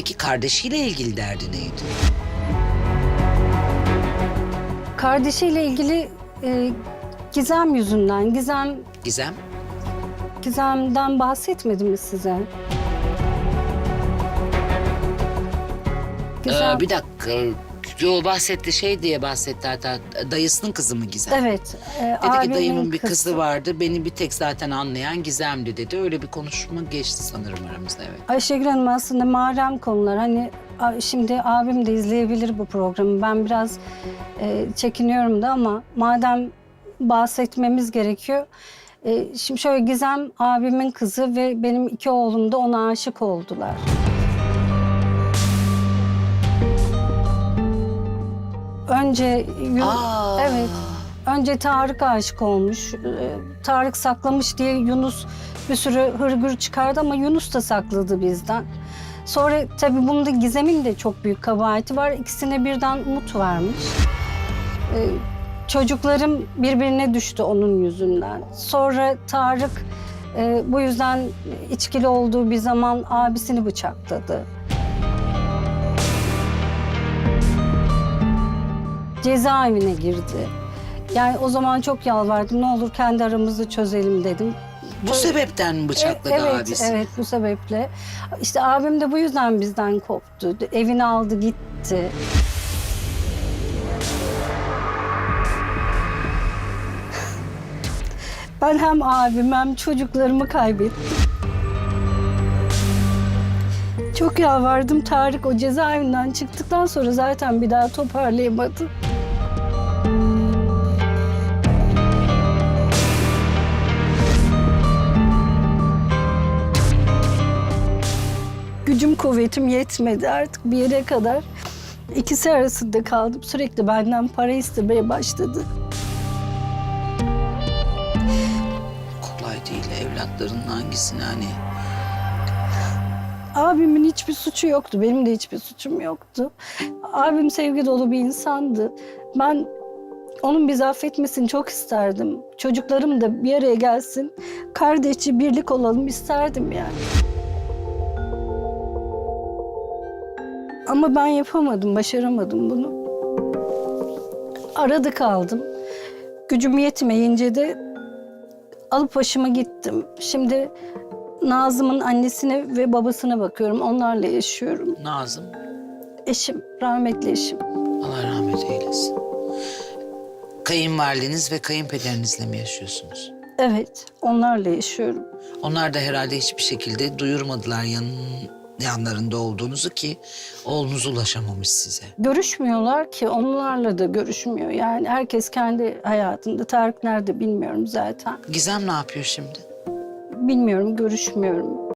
Peki kardeşiyle ilgili derdi neydi? Kardeşiyle ilgili e, Gizem yüzünden, Gizem Gizem? Gizem'den bahsetmedim mi size? Gizem, Ee, bir dakika. Yo bahsetti şey diye bahsetti hatta dayısının kızı mı Gizem? evet. E, Dedi ki dayımın bir kızı vardı. Beni bir tek zaten anlayan Gizem'di dedi. Öyle bir konuşma geçti sanırım aramızda evet. Ayşegül Hanım aslında mahrem konular. Hani şimdi abim de izleyebilir bu programı. Ben biraz e, çekiniyorum da ama madem bahsetmemiz gerekiyor. E, şimdi şöyle Gizem abimin kızı ve benim iki oğlum da ona aşık oldular. Önce Aa. evet önce Tarık aşık olmuş. Ee, Tarık saklamış diye Yunus bir sürü hırgür çıkardı ama Yunus da sakladı bizden. Sonra tabii bunda Gizem'in de çok büyük kabahati var. İkisine birden umut vermiş. Ee, çocuklarım birbirine düştü onun yüzünden. Sonra Tarık e, bu yüzden içkili olduğu bir zaman abisini bıçakladı. Cezaevine girdi. Yani o zaman çok yalvardım. Ne olur kendi aramızda çözelim dedim. Bu sebepten mi bıçakladı evet, abisi? Evet, bu sebeple. İşte abim de bu yüzden bizden koptu. Evini aldı gitti. Ben hem abim hem çocuklarımı kaybettim. Çok yalvardım. Tarık o cezaevinden çıktıktan sonra zaten bir daha toparlayamadı. Gücüm kuvvetim yetmedi artık bir yere kadar. İkisi arasında kaldım. Sürekli benden para istemeye başladı. Kolay değil evlatlarının hangisini hani... Abimin hiçbir suçu yoktu. Benim de hiçbir suçum yoktu. Abim sevgi dolu bir insandı. Ben onun bizi affetmesini çok isterdim. Çocuklarım da bir araya gelsin. Kardeşçi birlik olalım isterdim yani. Ama ben yapamadım, başaramadım bunu. Arada kaldım. Gücüm yetmeyince de alıp başıma gittim. Şimdi Nazım'ın annesine ve babasına bakıyorum. Onlarla yaşıyorum. Nazım, Eşim, rahmetli eşim. Allah rahmet eylesin. Kayınvalideniz ve kayınpederinizle mi yaşıyorsunuz? Evet, onlarla yaşıyorum. Onlar da herhalde hiçbir şekilde duyurmadılar yanın, yanlarında olduğunuzu ki oğlunuz ulaşamamış size. Görüşmüyorlar ki, onlarla da görüşmüyor. Yani herkes kendi hayatında. Tarık nerede bilmiyorum zaten. Gizem ne yapıyor şimdi? Bilmiyorum, görüşmüyorum.